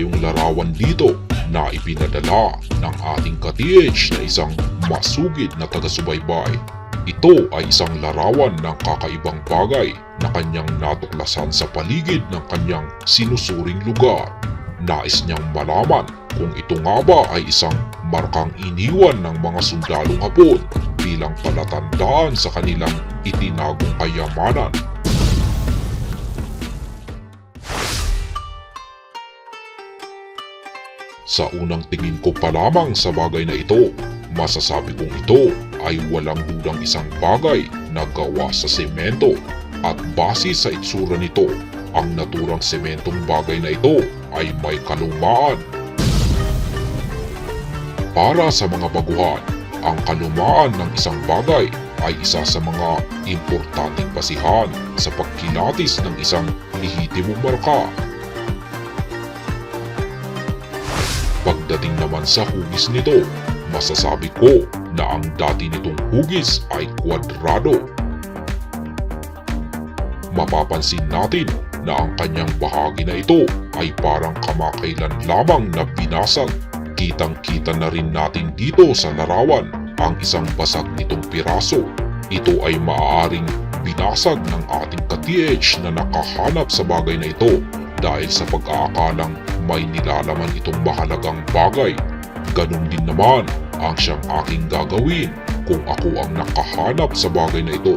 tayong larawan dito na ipinadala ng ating ka-TH na isang masugid na taga-subaybay. Ito ay isang larawan ng kakaibang bagay na kanyang natuklasan sa paligid ng kanyang sinusuring lugar. Nais niyang malaman kung ito nga ba ay isang markang iniwan ng mga sundalong hapon bilang palatandaan sa kanilang itinagong kayamanan. Sa unang tingin ko pa lamang sa bagay na ito, masasabi kong ito ay walang dudang isang bagay na gawa sa semento at base sa itsura nito, ang naturang sementong bagay na ito ay may kalumaan. Para sa mga baguhan, ang kalumaan ng isang bagay ay isa sa mga importanteng basihan sa pagkilatis ng isang lehitimong marka naman sa hugis nito, masasabi ko na ang dati nitong hugis ay kwadrado. Mapapansin natin na ang kanyang bahagi na ito ay parang kamakailan lamang na binasag. Kitang-kita na rin natin dito sa larawan ang isang basag nitong piraso. Ito ay maaaring binasag ng ating ka-TH na nakahanap sa bagay na ito dahil sa pag-aakalang may nilalaman itong mahalagang bagay. Ganun din naman ang siyang aking gagawin kung ako ang nakahanap sa bagay na ito.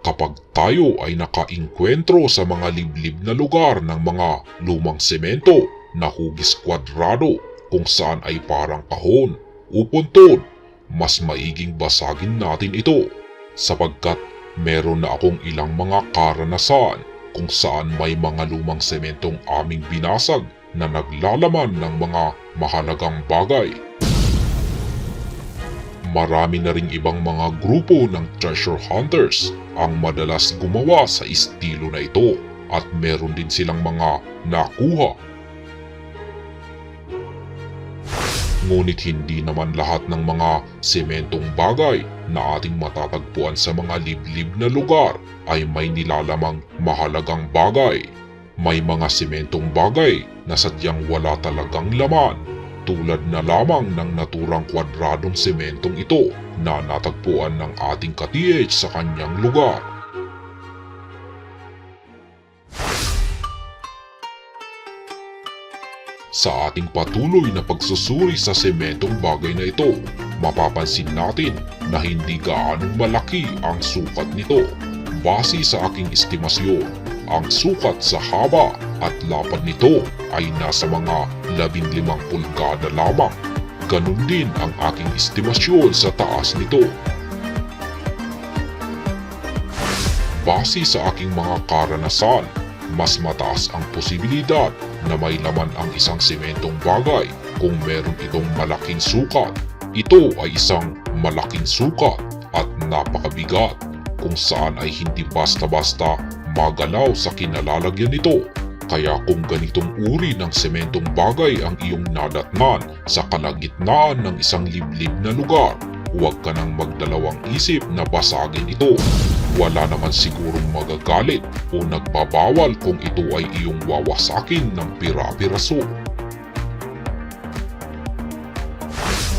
Kapag tayo ay nakainkwentro sa mga liblib na lugar ng mga lumang semento na hugis kwadrado kung saan ay parang kahon o puntod, mas maiging basagin natin ito sapagkat meron na akong ilang mga karanasan kung saan may mga lumang sementong aming binasag na naglalaman ng mga mahalagang bagay. Marami na ring ibang mga grupo ng treasure hunters ang madalas gumawa sa estilo na ito at meron din silang mga nakuha Ngunit hindi naman lahat ng mga sementong bagay na ating matatagpuan sa mga liblib na lugar ay may nilalamang mahalagang bagay. May mga sementong bagay na sadyang wala talagang laman tulad na lamang ng naturang kwadradong sementong ito na natagpuan ng ating ka-TH sa kanyang lugar. Sa ating patuloy na pagsusuri sa sementong bagay na ito, mapapansin natin na hindi gaanong malaki ang sukat nito. Base sa aking estimasyon, ang sukat sa haba at lapad nito ay nasa mga 15 pulgada lamang. Ganun din ang aking estimasyon sa taas nito. Base sa aking mga karanasan, mas mataas ang posibilidad na may laman ang isang sementong bagay kung meron itong malaking sukat. Ito ay isang malaking sukat at napakabigat kung saan ay hindi basta-basta magalaw sa kinalalagyan nito. Kaya kung ganitong uri ng sementong bagay ang iyong nadatnan sa kalagitnaan ng isang liblib na lugar, huwag ka nang magdalawang isip na basagin ito wala naman sigurong magagalit o nagbabawal kung ito ay iyong wawasakin ng pira-piraso.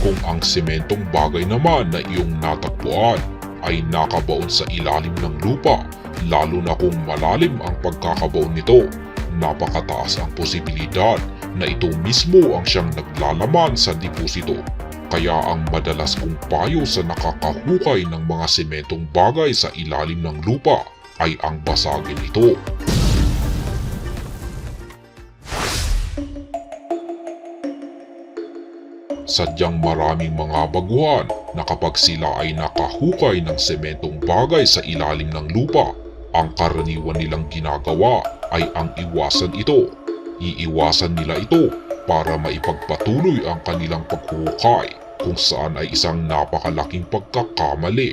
Kung ang sementong bagay naman na iyong natagpuan ay nakabaon sa ilalim ng lupa, lalo na kung malalim ang pagkakabaon nito, napakataas ang posibilidad na ito mismo ang siyang naglalaman sa deposito kaya ang madalas kong payo sa nakakahukay ng mga sementong bagay sa ilalim ng lupa ay ang basagin ito. Sadyang maraming mga baguhan na kapag sila ay nakahukay ng sementong bagay sa ilalim ng lupa, ang karaniwan nilang ginagawa ay ang iwasan ito. Iiwasan nila ito para maipagpatuloy ang kanilang paghuhukay kung saan ay isang napakalaking pagkakamali.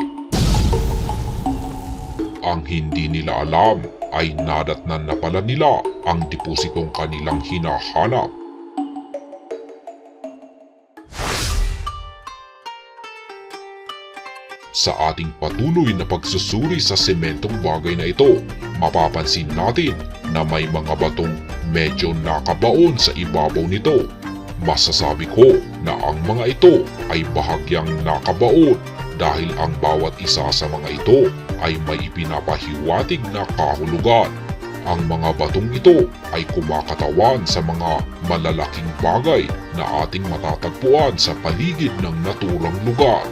Ang hindi nila alam ay nadatnan na pala nila ang depositong kanilang hinahanap. sa ating patuloy na pagsusuri sa sementong bagay na ito, mapapansin natin na may mga batong medyo nakabaon sa ibabaw nito. Masasabi ko na ang mga ito ay bahagyang nakabaon dahil ang bawat isa sa mga ito ay may ipinapahiwatig na kahulugan. Ang mga batong ito ay kumakatawan sa mga malalaking bagay na ating matatagpuan sa paligid ng naturang lugar.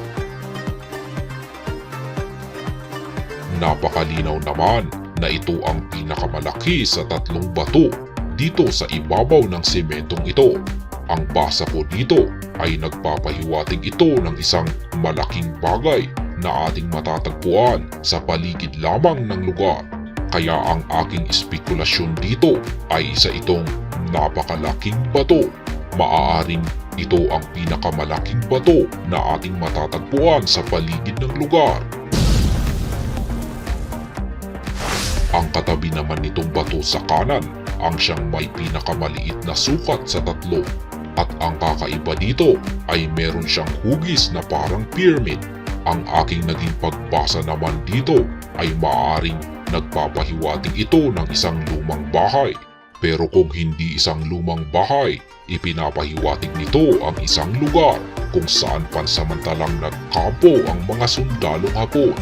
Napakalinaw naman na ito ang pinakamalaki sa tatlong bato dito sa ibabaw ng sementong ito. Ang basa ko dito ay nagpapahiwatig ito ng isang malaking bagay na ating matatagpuan sa paligid lamang ng lugar. Kaya ang aking espekulasyon dito ay isa itong napakalaking bato. Maaaring ito ang pinakamalaking bato na ating matatagpuan sa paligid ng lugar. Ang katabi naman nitong bato sa kanan ang siyang may pinakamaliit na sukat sa tatlo at ang kakaiba dito ay meron siyang hugis na parang pyramid. Ang aking naging pagbasa naman dito ay maaaring nagpapahiwatig ito ng isang lumang bahay. Pero kung hindi isang lumang bahay, ipinapahiwatig nito ang isang lugar kung saan pansamantalang nagkampo ang mga sundalong hapon.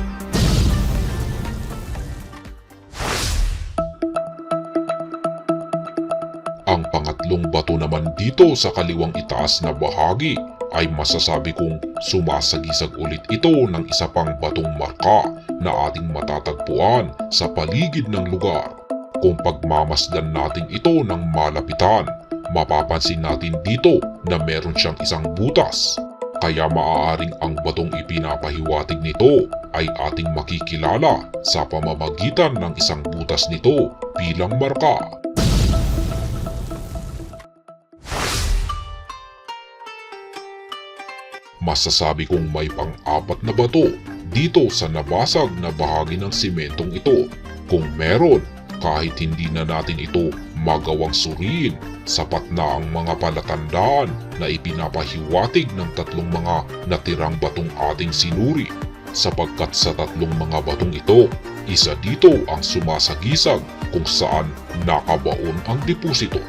Bato naman dito sa kaliwang itaas na bahagi ay masasabi kong sumasagisag ulit ito ng isa pang batong marka na ating matatagpuan sa paligid ng lugar. Kung pagmamasdan natin ito ng malapitan, mapapansin natin dito na meron siyang isang butas. Kaya maaaring ang batong ipinapahiwatig nito ay ating makikilala sa pamamagitan ng isang butas nito bilang marka. Masasabi kong may pang-apat na bato dito sa nabasag na bahagi ng simentong ito. Kung meron, kahit hindi na natin ito magawang suriin, sapat na ang mga palatandaan na ipinapahiwatig ng tatlong mga natirang batong ating sinuri. Sapagkat sa tatlong mga batong ito, isa dito ang sumasagisag kung saan nakabaon ang deposito.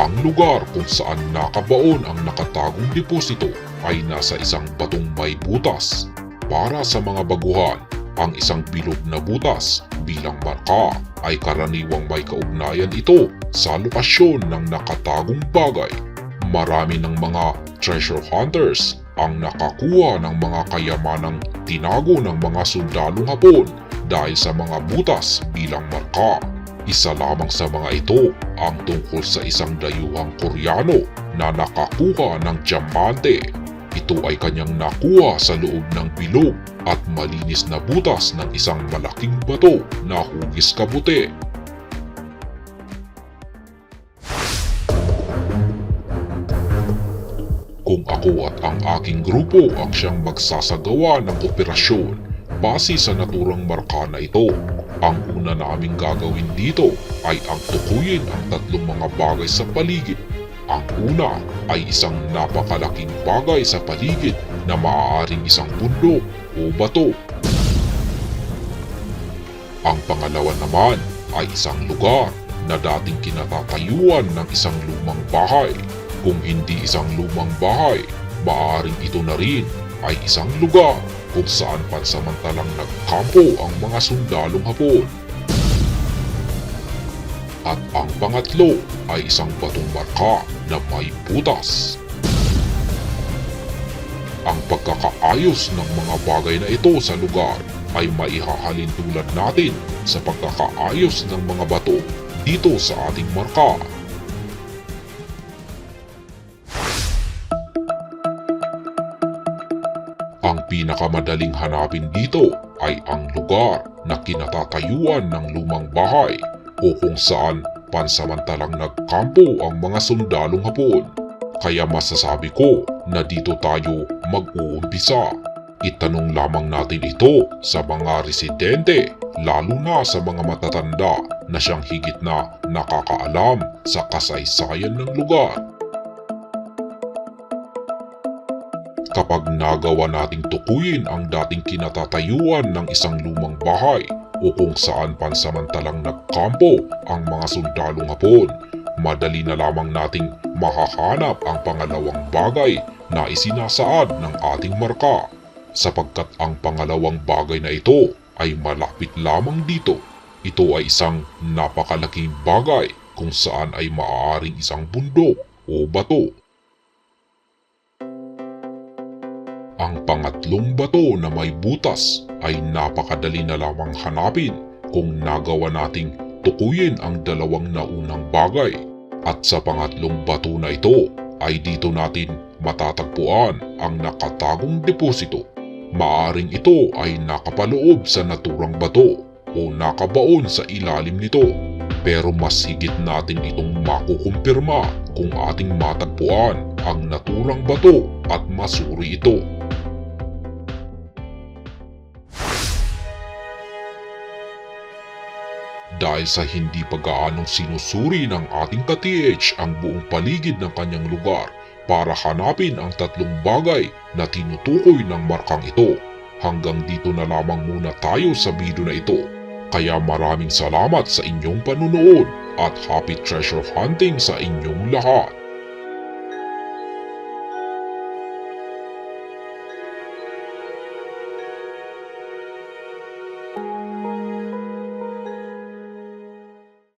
Ang lugar kung saan nakabaon ang nakatagong deposito ay nasa isang batong may butas. Para sa mga baguhan, ang isang bilog na butas bilang marka ay karaniwang may kaugnayan ito sa lokasyon ng nakatagong bagay. Marami ng mga treasure hunters ang nakakuha ng mga kayamanang tinago ng mga sundalong hapon dahil sa mga butas bilang marka. Isa lamang sa mga ito ang tungkol sa isang dayuhang Koreano na nakakuha ng diamante. Ito ay kanyang nakuha sa loob ng bilog at malinis na butas ng isang malaking bato na hugis kabuti. Kung ako at ang aking grupo ang siyang magsasagawa ng operasyon base sa naturang marka na ito, ang una naming gagawin dito ay ang tukuyin ang tatlong mga bagay sa paligid. Ang una ay isang napakalaking bagay sa paligid na maaaring isang bundok o bato. Ang pangalawa naman ay isang lugar na dating kinatatayuan ng isang lumang bahay. Kung hindi isang lumang bahay, maaaring ito na rin ay isang lugar kung saan pansamantalang nagkampo ang mga sundalong hapon. At ang pangatlo ay isang batong marka na may butas. Ang pagkakaayos ng mga bagay na ito sa lugar ay maihahalin tulad natin sa pagkakaayos ng mga bato dito sa ating marka. Ang pinakamadaling hanapin dito ay ang lugar na kinatatayuan ng lumang bahay o kung saan pansamantalang nagkampo ang mga sundalong hapon. Kaya masasabi ko na dito tayo mag-uumpisa. Itanong lamang natin ito sa mga residente, lalo na sa mga matatanda na siyang higit na nakakaalam sa kasaysayan ng lugar. Kapag nagawa nating tukuyin ang dating kinatatayuan ng isang lumang bahay o kung saan pansamantalang nagkampo ang mga sundalong hapon, madali na lamang nating mahahanap ang pangalawang bagay na isinasaad ng ating marka sapagkat ang pangalawang bagay na ito ay malapit lamang dito. Ito ay isang napakalaking bagay kung saan ay maaaring isang bundok o bato. Ang pangatlong bato na may butas ay napakadali na lamang hanapin kung nagawa nating tukuyin ang dalawang naunang bagay. At sa pangatlong bato na ito ay dito natin matatagpuan ang nakatagong deposito. Maaring ito ay nakapaloob sa naturang bato o nakabaon sa ilalim nito. Pero mas higit natin itong makukumpirma kung ating matagpuan ang naturang bato at masuri ito. Dahil sa hindi pag-aanong sinusuri ng ating ka-TH ang buong paligid ng kanyang lugar para hanapin ang tatlong bagay na tinutukoy ng markang ito. Hanggang dito na lamang muna tayo sa video na ito. Kaya maraming salamat sa inyong panunood at happy treasure hunting sa inyong lahat.